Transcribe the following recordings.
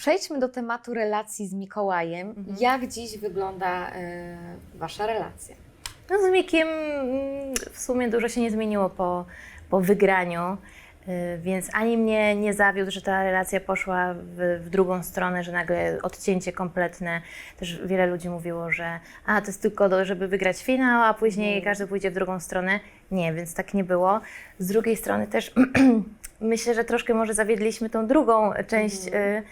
Przejdźmy do tematu relacji z Mikołajem. Mhm. Jak dziś wygląda e, Wasza relacja? No z Mikiem mm, w sumie dużo się nie zmieniło po, po wygraniu, y, więc ani mnie nie zawiódł, że ta relacja poszła w, w drugą stronę, że nagle odcięcie kompletne. Też wiele ludzi mówiło, że a, to jest tylko do, żeby wygrać finał, a później Mhm. każdy pójdzie w drugą stronę. Nie, więc tak nie było. Z drugiej strony też myślę, że troszkę może zawiedliśmy tą drugą część y,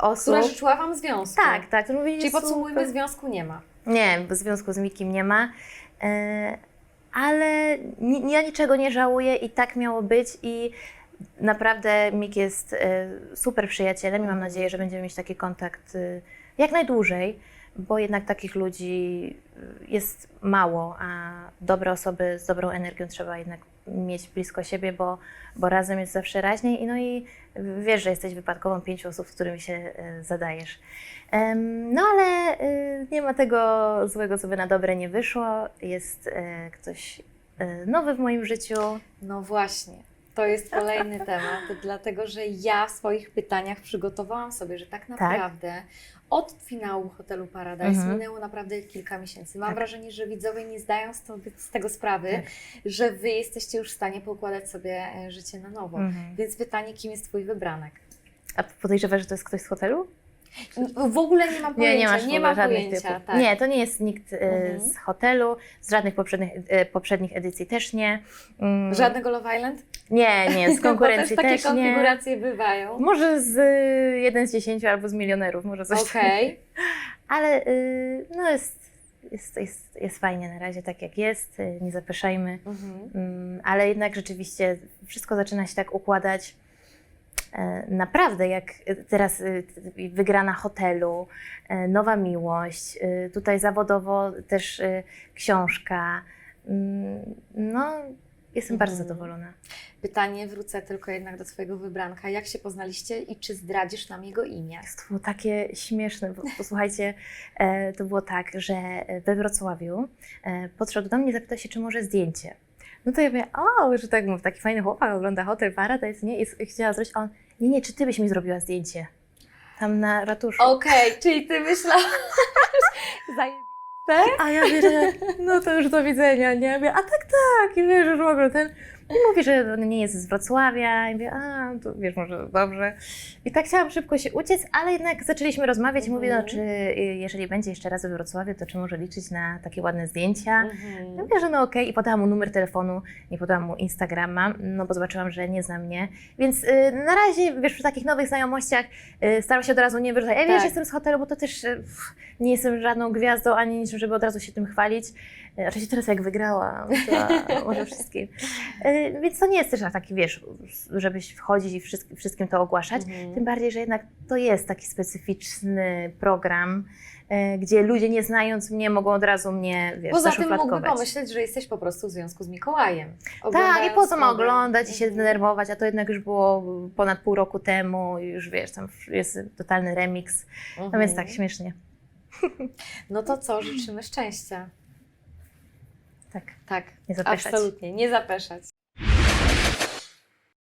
osób. Która życzyła Wam związku? Tak, tak. mówili, Czyli super. podsumujmy, związku nie ma. Nie, w związku z Mikim nie ma. E, ale ni, ja niczego nie żałuję i tak miało być i naprawdę Mik jest e, super przyjacielem i mam nadzieję, że będziemy mieć taki kontakt e, jak najdłużej, bo jednak takich ludzi jest mało, a dobre osoby z dobrą energią trzeba jednak mieć blisko siebie, bo, bo razem jest zawsze raźniej i no i wiesz, że jesteś wypadkową pięciu osób, z którymi się e, zadajesz. No ale y, nie ma tego złego, co by na dobre nie wyszło. Jest e, ktoś e, nowy w moim życiu. No właśnie. To jest kolejny temat, dlatego że ja w swoich pytaniach przygotowałam sobie, że tak naprawdę od finału hotelu Paradise Mhm. minęło naprawdę kilka miesięcy. Mam Tak. wrażenie, że widzowie nie zdają z tego sprawy, Tak. że Wy jesteście już w stanie poukładać sobie e, życie na nowo. Mhm. Więc pytanie, kim jest Twój wybranek? A podejrzewasz, że to jest ktoś z hotelu? W ogóle nie mam pojęcia, Nie, nie masz w nie ogóle mam żadnych pojęcia. typów. Tak. Nie, to nie jest nikt e, Mhm. z hotelu, z żadnych poprzednich, e, poprzednich edycji też nie. Mm, Żadnego Love Island? Nie, nie, z konkurencji Bo też też, takie nie. konfiguracje bywają. Może z y, jeden z dziesięciu albo z milionerów, może coś Okej. Ale y, no jest, jest, jest, jest fajnie na razie, tak jak jest, y, nie zapeszajmy. Mhm. Mm, ale jednak rzeczywiście wszystko zaczyna się tak układać. E, Naprawdę, jak teraz y, wygrana hotelu, e, nowa miłość, tutaj zawodowo też książka. Mm, No, jestem bardzo Mhm. zadowolona. Pytanie, wrócę tylko jednak do Twojego wybranka. Jak się poznaliście i czy zdradzisz nam jego imię? To było takie śmieszne, bo posłuchajcie, e, to było tak, że we Wrocławiu e, podszedł do mnie i zapytał się, czy może zdjęcie. No to ja mówię, o, że tak, mów, taki fajny chłopak ogląda Hotel Paradise, nie? I chciała zrobić, a on, nie, nie, czy ty byś mi zrobiła zdjęcie? Tam na ratuszu. Okej, czyli Ty myślałaś... Zajebiste? A ja mówię, że no to już do widzenia, nie? Ja mówię, a tak, tak, i wiesz, już w ogóle ten... I mówi, że on nie jest z Wrocławia. I mówię, a, to wiesz, może dobrze. I tak chciałam szybko się uciec, ale jednak zaczęliśmy rozmawiać i mówię, no Mhm. czy y, jeżeli będzie jeszcze raz we Wrocławiu, to czy może liczyć na takie ładne zdjęcia? Mhm. Ja mówię, że no okej i podałam mu numer telefonu, nie podałam mu Instagrama, no bo zobaczyłam, że nie zna mnie. Więc y, na razie, wiesz, przy takich nowych znajomościach y, staram się od razu nie wyrzucać, ja wiesz, Tak. jestem z hotelu, bo to też y, pff, nie jestem żadną gwiazdą, ani niczym, żeby od razu się tym chwalić. Y, Oczywiście teraz jak wygrałam, to może wszystkim. Y, Więc to nie jest też taki, wiesz, żebyś wchodzić i wszystkim, to ogłaszać. Mhm. Tym bardziej, że jednak to jest taki specyficzny program, y, gdzie ludzie nie znając mnie mogą od razu mnie, wiesz, Poza tym mógłby pomyśleć, że jesteś po prostu w związku z Mikołajem. Tak, i po co ma oglądać i się Mhm. denerwować, a to jednak już było ponad pół roku temu i już wiesz, tam jest totalny remix, no Mhm. więc tak śmiesznie. No to co, życzymy szczęścia. Tak, Tak, nie zapeszać. absolutnie, nie zapeszać.